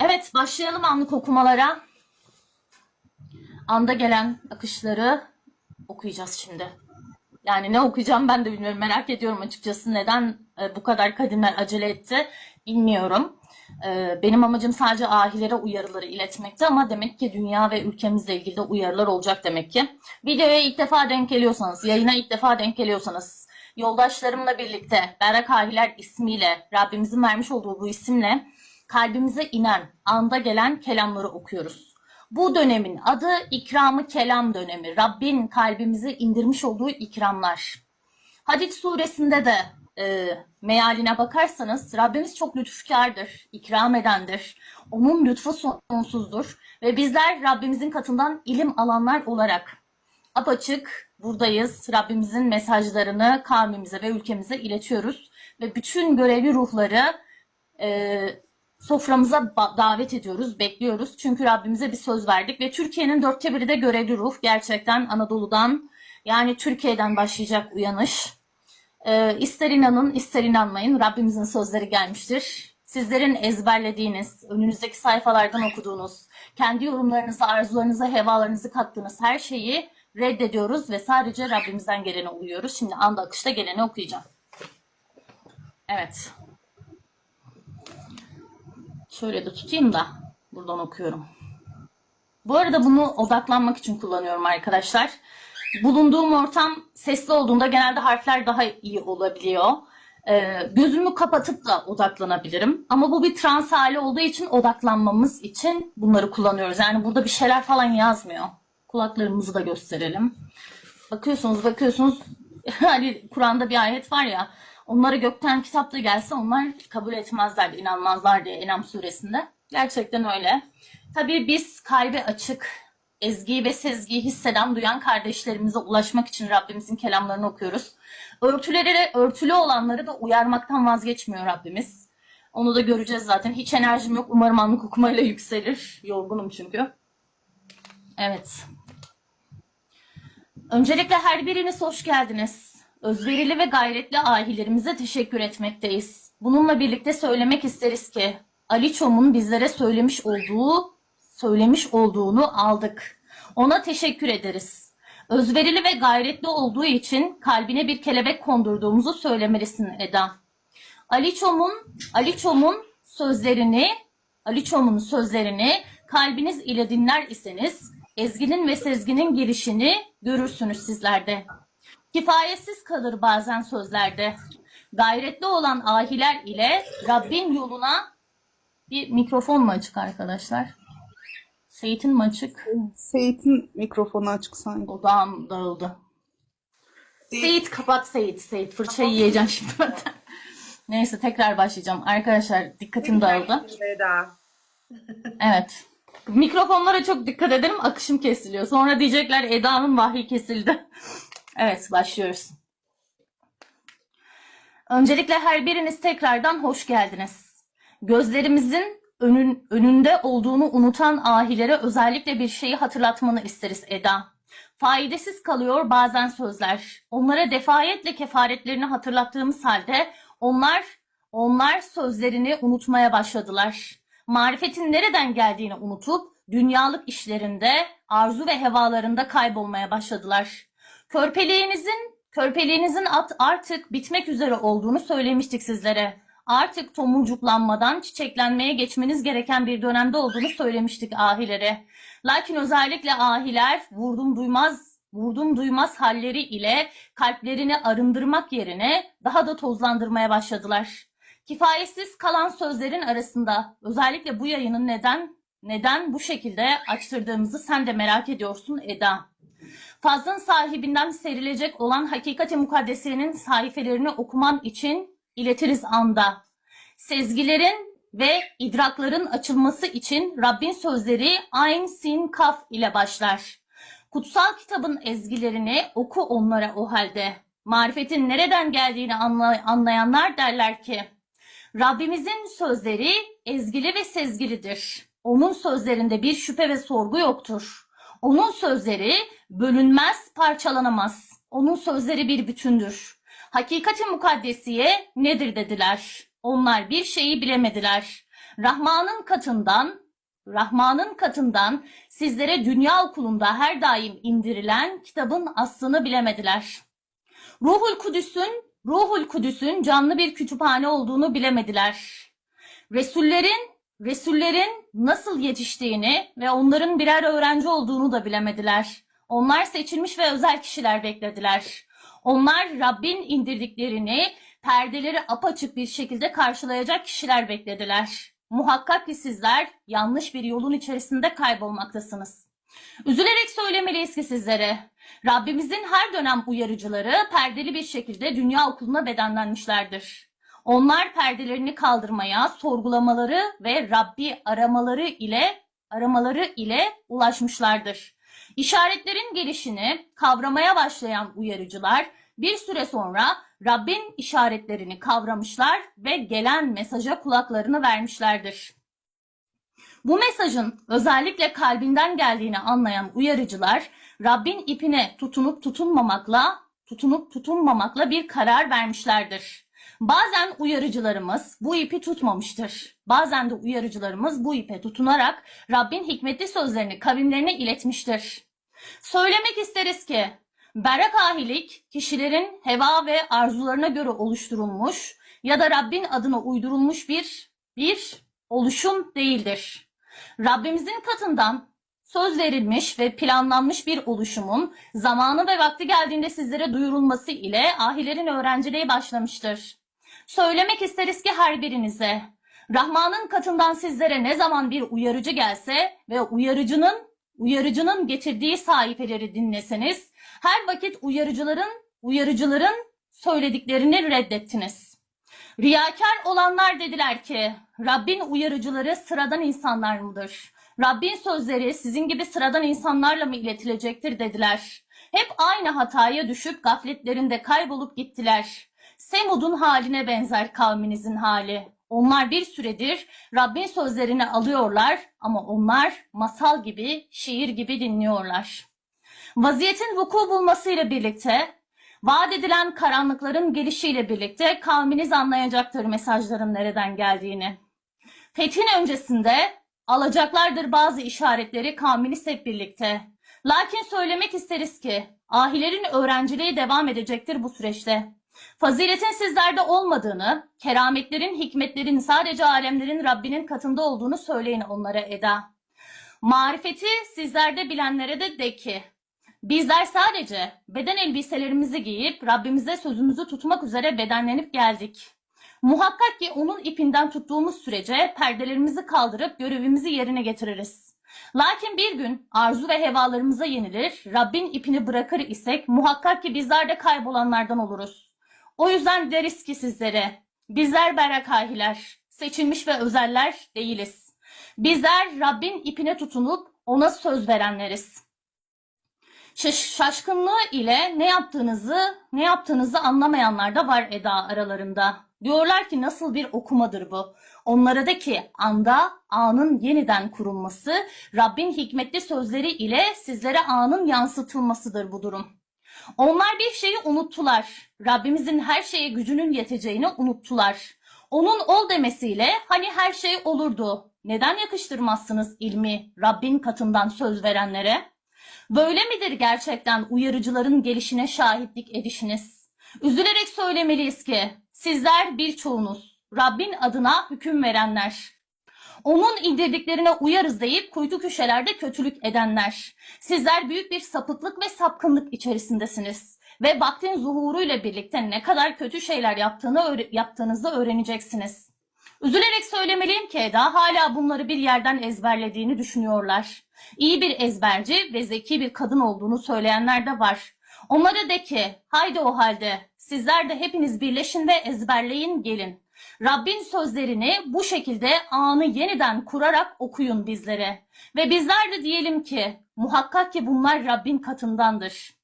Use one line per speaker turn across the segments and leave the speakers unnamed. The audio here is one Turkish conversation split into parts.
Evet, başlayalım anlık okumalara. Anda gelen akışları okuyacağız şimdi. Yani ne okuyacağım ben de bilmiyorum. Merak ediyorum açıkçası. Neden e, bu kadar kadınlar acele etti bilmiyorum. E, benim amacım sadece ahilere uyarıları iletmekti ama demek ki dünya ve ülkemizle ilgili de uyarılar olacak demek ki. Videoya ilk defa denk geliyorsanız, yayına ilk defa denk geliyorsanız, yoldaşlarımla birlikte Berrak Ahiler ismiyle, Rabbimizin vermiş olduğu bu isimle kalbimize inen, anda gelen kelamları okuyoruz. Bu dönemin adı ikramı kelam dönemi. Rabbin kalbimize indirmiş olduğu ikramlar. Hadid suresinde de e, mealine bakarsanız Rabbimiz çok lütufkardır, ikram edendir. Onun lütfu sonsuzdur ve bizler Rabbimizin katından ilim alanlar olarak apaçık buradayız. Rabbimizin mesajlarını kavmimize ve ülkemize iletiyoruz ve bütün görevli ruhları e, soframıza davet ediyoruz, bekliyoruz. Çünkü Rabbimize bir söz verdik ve Türkiye'nin dörtte biri de görevli ruh. Gerçekten Anadolu'dan yani Türkiye'den başlayacak uyanış. Ee, ister inanın ister inanmayın Rabbimizin sözleri gelmiştir. Sizlerin ezberlediğiniz, önünüzdeki sayfalardan okuduğunuz, kendi yorumlarınızı, arzularınızı, hevalarınızı kattığınız her şeyi reddediyoruz ve sadece Rabbimizden gelene uyuyoruz. Şimdi anda akışta geleni okuyacağım. Evet. Şöyle de tutayım da buradan okuyorum. Bu arada bunu odaklanmak için kullanıyorum arkadaşlar. Bulunduğum ortam sesli olduğunda genelde harfler daha iyi olabiliyor. Ee, gözümü kapatıp da odaklanabilirim. Ama bu bir trans hali olduğu için odaklanmamız için bunları kullanıyoruz. Yani burada bir şeyler falan yazmıyor. Kulaklarımızı da gösterelim. Bakıyorsunuz bakıyorsunuz hani Kur'an'da bir ayet var ya onlara gökten kitap da gelse onlar kabul etmezler, inanmazlar diye Enam suresinde. Gerçekten öyle. Tabii biz kalbi açık, ezgiyi ve sezgiyi hisseden, duyan kardeşlerimize ulaşmak için Rabbimizin kelamlarını okuyoruz. Örtülere, örtülü olanları da uyarmaktan vazgeçmiyor Rabbimiz. Onu da göreceğiz zaten. Hiç enerjim yok. Umarım anlık okumayla yükselir. Yorgunum çünkü. Evet. Öncelikle her biriniz hoş geldiniz. Özverili ve gayretli ahilerimize teşekkür etmekteyiz. Bununla birlikte söylemek isteriz ki Ali Çom'un bizlere söylemiş olduğu söylemiş olduğunu aldık. Ona teşekkür ederiz. Özverili ve gayretli olduğu için kalbine bir kelebek kondurduğumuzu söylemelisin Eda. Ali Çom'un Ali Çom'un sözlerini Ali Çom'un sözlerini kalbiniz ile dinler iseniz ezginin ve sezginin gelişini görürsünüz sizlerde. Kifayetsiz kalır bazen sözlerde. Gayretli olan ahiler ile Rabbin yoluna bir mikrofon mu açık arkadaşlar? Seyit'in mi açık?
Seyit'in mikrofonu açık sanki.
Odağım dağıldı. Seyit kapat Seyit. Seyit fırçayı yiyeceğim şimdi. Neyse tekrar başlayacağım. Arkadaşlar dikkatim dağıldı. Evet. Mikrofonlara çok dikkat edelim. Akışım kesiliyor. Sonra diyecekler Eda'nın vahyi kesildi. Evet başlıyoruz. Öncelikle her biriniz tekrardan hoş geldiniz. Gözlerimizin önün, önünde olduğunu unutan ahilere özellikle bir şeyi hatırlatmanı isteriz Eda. Faydasız kalıyor bazen sözler. Onlara defayetle kefaretlerini hatırlattığımız halde onlar onlar sözlerini unutmaya başladılar. Marifetin nereden geldiğini unutup dünyalık işlerinde, arzu ve hevalarında kaybolmaya başladılar. Körpeliğinizin körpeliğinizin at- artık bitmek üzere olduğunu söylemiştik sizlere. Artık tomurcuklanmadan çiçeklenmeye geçmeniz gereken bir dönemde olduğunu söylemiştik ahilere. Lakin özellikle ahiler vurdum duymaz vurdum duymaz halleri ile kalplerini arındırmak yerine daha da tozlandırmaya başladılar. Kifayetsiz kalan sözlerin arasında özellikle bu yayının neden neden bu şekilde açtırdığımızı sen de merak ediyorsun Eda. Fazlın sahibinden serilecek olan Hakikati Mukaddesiye'nin sayfelerini okuman için iletiriz anda. Sezgilerin ve idrakların açılması için Rabbin sözleri Ayn Sin Kaf ile başlar. Kutsal kitabın ezgilerini oku onlara o halde. Marifetin nereden geldiğini anla- anlayanlar derler ki, Rabbimizin sözleri ezgili ve sezgilidir. Onun sözlerinde bir şüphe ve sorgu yoktur. Onun sözleri bölünmez, parçalanamaz. Onun sözleri bir bütündür. Hakikati mukaddesiye nedir dediler. Onlar bir şeyi bilemediler. Rahman'ın katından Rahman'ın katından sizlere dünya okulunda her daim indirilen kitabın aslını bilemediler. Ruhul Kudüs'ün Ruhul Kudüs'ün canlı bir kütüphane olduğunu bilemediler. Resullerin Resullerin nasıl yetiştiğini ve onların birer öğrenci olduğunu da bilemediler. Onlar seçilmiş ve özel kişiler beklediler. Onlar Rabbin indirdiklerini perdeleri apaçık bir şekilde karşılayacak kişiler beklediler. Muhakkak ki sizler yanlış bir yolun içerisinde kaybolmaktasınız. Üzülerek söylemeliyiz ki sizlere, Rabbimizin her dönem uyarıcıları perdeli bir şekilde dünya okuluna bedenlenmişlerdir. Onlar perdelerini kaldırmaya, sorgulamaları ve Rabbi aramaları ile aramaları ile ulaşmışlardır. İşaretlerin gelişini kavramaya başlayan uyarıcılar bir süre sonra Rabbin işaretlerini kavramışlar ve gelen mesaja kulaklarını vermişlerdir. Bu mesajın özellikle kalbinden geldiğini anlayan uyarıcılar Rabbin ipine tutunup tutunmamakla tutunup tutunmamakla bir karar vermişlerdir. Bazen uyarıcılarımız bu ipi tutmamıştır. Bazen de uyarıcılarımız bu ipe tutunarak Rabbin hikmetli sözlerini kavimlerine iletmiştir. Söylemek isteriz ki berakahilik kişilerin heva ve arzularına göre oluşturulmuş ya da Rabbin adına uydurulmuş bir bir oluşum değildir. Rabbimizin katından söz verilmiş ve planlanmış bir oluşumun zamanı ve vakti geldiğinde sizlere duyurulması ile ahilerin öğrenciliği başlamıştır. Söylemek isteriz ki her birinize Rahman'ın katından sizlere ne zaman bir uyarıcı gelse ve uyarıcının uyarıcının getirdiği sahifeleri dinleseniz her vakit uyarıcıların uyarıcıların söylediklerini reddettiniz. Riyakar olanlar dediler ki Rabbin uyarıcıları sıradan insanlar mıdır? Rabbin sözleri sizin gibi sıradan insanlarla mı iletilecektir dediler. Hep aynı hataya düşüp gafletlerinde kaybolup gittiler. Semud'un haline benzer kavminizin hali. Onlar bir süredir Rabbin sözlerini alıyorlar ama onlar masal gibi, şiir gibi dinliyorlar. Vaziyetin vuku bulmasıyla birlikte, vaat edilen karanlıkların gelişiyle birlikte kavminiz anlayacaktır mesajların nereden geldiğini. Fethin öncesinde alacaklardır bazı işaretleri kavminiz hep birlikte. Lakin söylemek isteriz ki ahilerin öğrenciliği devam edecektir bu süreçte. Faziletin sizlerde olmadığını, kerametlerin, hikmetlerin sadece alemlerin Rabbinin katında olduğunu söyleyin onlara Eda. Marifeti sizlerde bilenlere de de ki, bizler sadece beden elbiselerimizi giyip Rabbimize sözümüzü tutmak üzere bedenlenip geldik. Muhakkak ki onun ipinden tuttuğumuz sürece perdelerimizi kaldırıp görevimizi yerine getiririz. Lakin bir gün arzu ve hevalarımıza yenilir, Rabbin ipini bırakır isek muhakkak ki bizler de kaybolanlardan oluruz. O yüzden deriz ki sizlere, bizler berakahiler, seçilmiş ve özeller değiliz. Bizler Rabbin ipine tutunup ona söz verenleriz. Şaş- şaşkınlığı ile ne yaptığınızı, ne yaptığınızı anlamayanlar da var Eda aralarında. Diyorlar ki nasıl bir okumadır bu? Onlara de ki anda anın yeniden kurulması, Rabbin hikmetli sözleri ile sizlere anın yansıtılmasıdır bu durum. Onlar bir şeyi unuttular. Rabbimizin her şeye gücünün yeteceğini unuttular. Onun ol demesiyle hani her şey olurdu. Neden yakıştırmazsınız ilmi Rabbin katından söz verenlere? Böyle midir gerçekten uyarıcıların gelişine şahitlik edişiniz? Üzülerek söylemeliyiz ki sizler birçoğunuz Rabbin adına hüküm verenler. Onun indirdiklerine uyarız deyip kuytu köşelerde kötülük edenler. Sizler büyük bir sapıklık ve sapkınlık içerisindesiniz. Ve vaktin zuhuruyla birlikte ne kadar kötü şeyler yaptığını yaptığınızı öğreneceksiniz. Üzülerek söylemeliyim ki Eda hala bunları bir yerden ezberlediğini düşünüyorlar. İyi bir ezberci ve zeki bir kadın olduğunu söyleyenler de var. Onlara de ki haydi o halde sizler de hepiniz birleşin ve ezberleyin gelin. Rabbin sözlerini bu şekilde anı yeniden kurarak okuyun bizlere. Ve bizler de diyelim ki muhakkak ki bunlar Rabbin katındandır.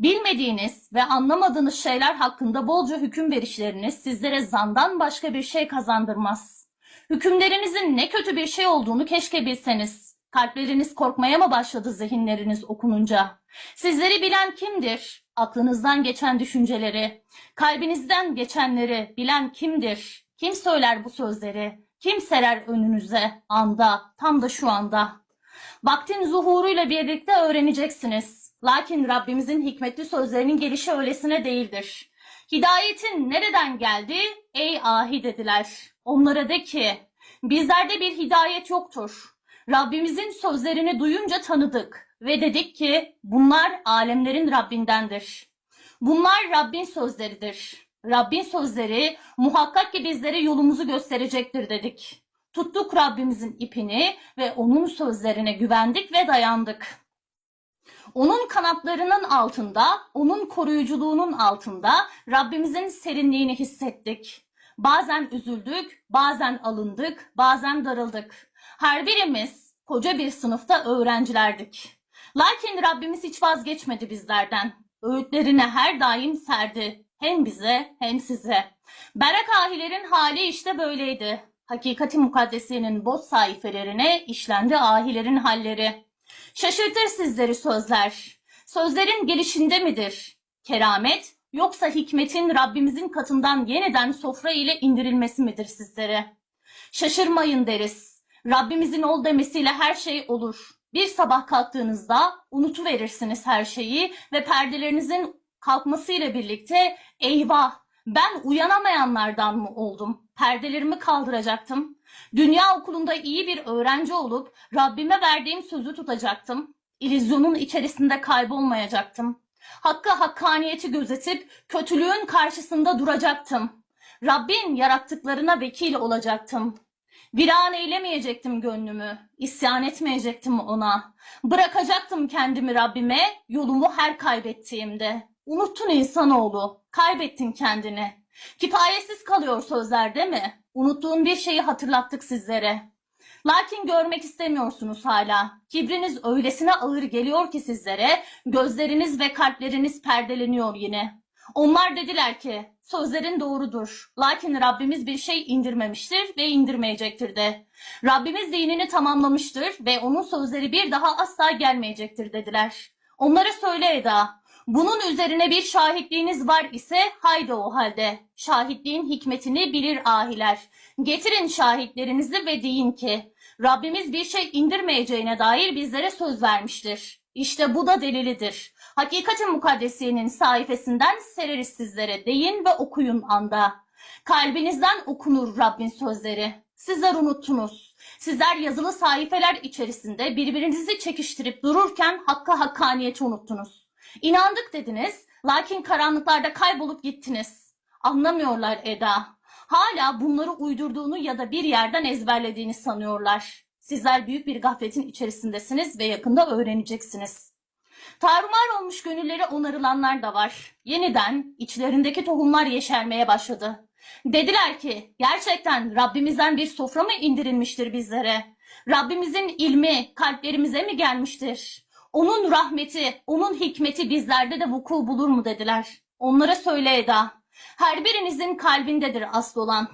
Bilmediğiniz ve anlamadığınız şeyler hakkında bolca hüküm verişleriniz sizlere zandan başka bir şey kazandırmaz. Hükümlerinizin ne kötü bir şey olduğunu keşke bilseniz. Kalpleriniz korkmaya mı başladı zihinleriniz okununca? Sizleri bilen kimdir? Aklınızdan geçen düşünceleri, kalbinizden geçenleri bilen kimdir? Kim söyler bu sözleri? Kim serer önünüze anda, tam da şu anda. Vaktin zuhuruyla birlikte öğreneceksiniz. Lakin Rabbimizin hikmetli sözlerinin gelişi öylesine değildir. Hidayetin nereden geldi? Ey ahi dediler. Onlara de ki, bizlerde bir hidayet yoktur. Rabbimizin sözlerini duyunca tanıdık ve dedik ki bunlar alemlerin Rabbindendir. Bunlar Rabbin sözleridir. Rabbin sözleri muhakkak ki bizlere yolumuzu gösterecektir dedik. Tuttuk Rabbimizin ipini ve onun sözlerine güvendik ve dayandık. Onun kanatlarının altında, onun koruyuculuğunun altında Rabbimizin serinliğini hissettik. Bazen üzüldük, bazen alındık, bazen darıldık. Her birimiz koca bir sınıfta öğrencilerdik. Lakin Rabbimiz hiç vazgeçmedi bizlerden. Öğütlerini her daim serdi. Hem bize hem size. Berek ahilerin hali işte böyleydi. Hakikati mukaddesiyenin boz sayfelerine işlendi ahilerin halleri. Şaşırtır sizleri sözler. Sözlerin gelişinde midir? Keramet yoksa hikmetin Rabbimizin katından yeniden sofra ile indirilmesi midir sizlere? Şaşırmayın deriz. Rabbimizin ol demesiyle her şey olur. Bir sabah kalktığınızda unutuverirsiniz her şeyi ve perdelerinizin kalkmasıyla birlikte eyvah ben uyanamayanlardan mı oldum? Perdelerimi kaldıracaktım. Dünya okulunda iyi bir öğrenci olup Rabbime verdiğim sözü tutacaktım. İllüzyonun içerisinde kaybolmayacaktım. Hakkı hakkaniyeti gözetip kötülüğün karşısında duracaktım. Rabbin yarattıklarına vekil olacaktım. Viran eylemeyecektim gönlümü, isyan etmeyecektim ona. Bırakacaktım kendimi Rabbime, yolumu her kaybettiğimde. Unuttun insanoğlu, kaybettin kendini. Kifayetsiz kalıyor sözler değil mi? Unuttuğun bir şeyi hatırlattık sizlere. Lakin görmek istemiyorsunuz hala. Kibriniz öylesine ağır geliyor ki sizlere, gözleriniz ve kalpleriniz perdeleniyor yine. Onlar dediler ki, sözlerin doğrudur. Lakin Rabbimiz bir şey indirmemiştir ve indirmeyecektir de. Rabbimiz dinini tamamlamıştır ve onun sözleri bir daha asla gelmeyecektir dediler. Onlara söyle Eda, bunun üzerine bir şahitliğiniz var ise haydi o halde. Şahitliğin hikmetini bilir ahiler. Getirin şahitlerinizi ve deyin ki Rabbimiz bir şey indirmeyeceğine dair bizlere söz vermiştir. İşte bu da delilidir. Hakikati mukaddesiyenin sayfasından sereriz sizlere deyin ve okuyun anda. Kalbinizden okunur Rabbin sözleri. Sizler unuttunuz. Sizler yazılı sayfeler içerisinde birbirinizi çekiştirip dururken hakka hakkaniyeti unuttunuz. İnandık dediniz, lakin karanlıklarda kaybolup gittiniz. Anlamıyorlar Eda. Hala bunları uydurduğunu ya da bir yerden ezberlediğini sanıyorlar. Sizler büyük bir gafletin içerisindesiniz ve yakında öğreneceksiniz. Tarumar olmuş gönülleri onarılanlar da var. Yeniden içlerindeki tohumlar yeşermeye başladı. Dediler ki gerçekten Rabbimizden bir sofra mı indirilmiştir bizlere? Rabbimizin ilmi kalplerimize mi gelmiştir? Onun rahmeti, onun hikmeti bizlerde de vuku bulur mu dediler. Onlara söyle Eda. Her birinizin kalbindedir asıl olan.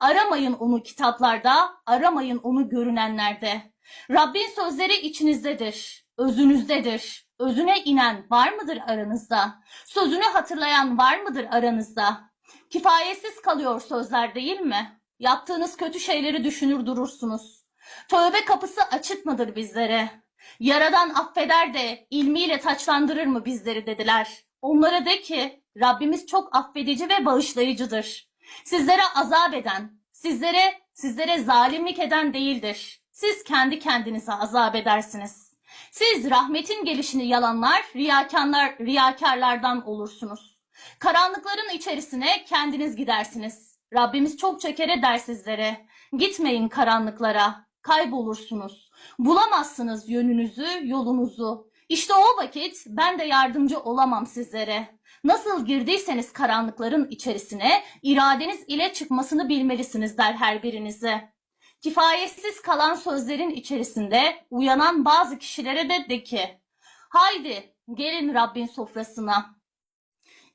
Aramayın onu kitaplarda, aramayın onu görünenlerde. Rabbin sözleri içinizdedir, özünüzdedir. Özüne inen var mıdır aranızda? Sözünü hatırlayan var mıdır aranızda? Kifayetsiz kalıyor sözler değil mi? Yaptığınız kötü şeyleri düşünür durursunuz. Tövbe kapısı açık mıdır bizlere? Yaradan affeder de ilmiyle taçlandırır mı bizleri dediler. Onlara de ki Rabbimiz çok affedici ve bağışlayıcıdır. Sizlere azap eden, sizlere sizlere zalimlik eden değildir. Siz kendi kendinize azap edersiniz. Siz rahmetin gelişini yalanlar, riyakarlar, riyakarlardan olursunuz. Karanlıkların içerisine kendiniz gidersiniz. Rabbimiz çok çeker eder sizlere. Gitmeyin karanlıklara, kaybolursunuz. Bulamazsınız yönünüzü, yolunuzu. İşte o vakit ben de yardımcı olamam sizlere. Nasıl girdiyseniz karanlıkların içerisine iradeniz ile çıkmasını bilmelisiniz der her birinize. Kifayetsiz kalan sözlerin içerisinde uyanan bazı kişilere de de ki, haydi gelin Rabbin sofrasına.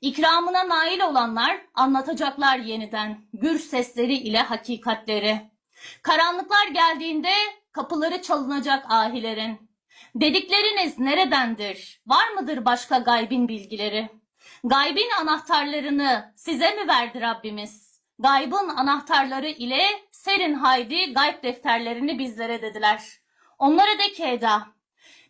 İkramına nail olanlar anlatacaklar yeniden gür sesleri ile hakikatleri. Karanlıklar geldiğinde kapıları çalınacak ahilerin. Dedikleriniz neredendir? Var mıdır başka gaybin bilgileri? Gaybin anahtarlarını size mi verdi Rabbimiz? gaybın anahtarları ile serin haydi gayb defterlerini bizlere dediler. Onlara de ki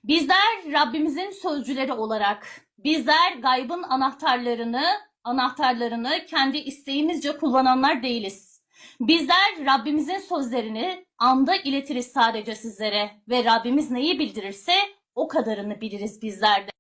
bizler Rabbimizin sözcüleri olarak bizler gaybın anahtarlarını anahtarlarını kendi isteğimizce kullananlar değiliz. Bizler Rabbimizin sözlerini anda iletiriz sadece sizlere ve Rabbimiz neyi bildirirse o kadarını biliriz bizler de.